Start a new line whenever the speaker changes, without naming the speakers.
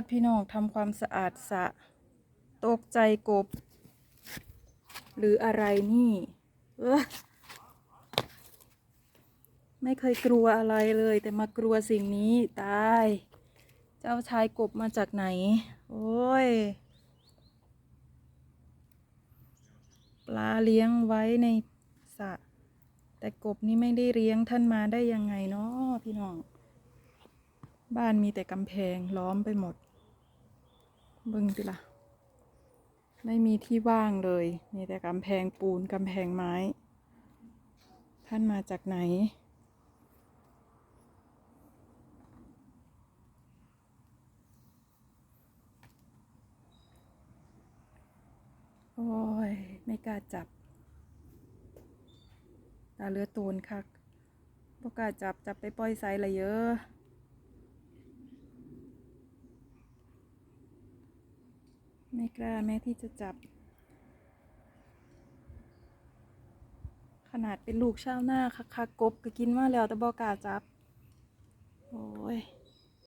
ดพี่น้องทำความสะอาดสะ ตกใจกบ หรืออะไรนี่เออไม่เคยกลัวอะไรเลย แต่มากลัวสิ่งนี้ตาย เจ้าชายกบมาจากไหน โอ้ย ปลาเลี้ยงไว้ในสระแต่กบนี่ไม่ได้เลี้ยงท่านมาได้ยังไงเนาะพี่น้อง บ้านมีแต่กำแพงล้อมไปหมด เบิ่งสิละ่ะ ไม่มีที่ว่างเลย มีแต่กำแพงปูนกำแพงไม้ ท่านมาจากไหน โอ้ย ไม่กล้าจับ ตาเลือตูนคักบ่กล้าจับจับไปปล่อยไซละเยอะ ไม่กล้าแม้ที่จะจับ ขนาดเป็นลูกชาวนาคักๆกบก็กินมาแล้วแต่บอกล้าจับ โอ้ย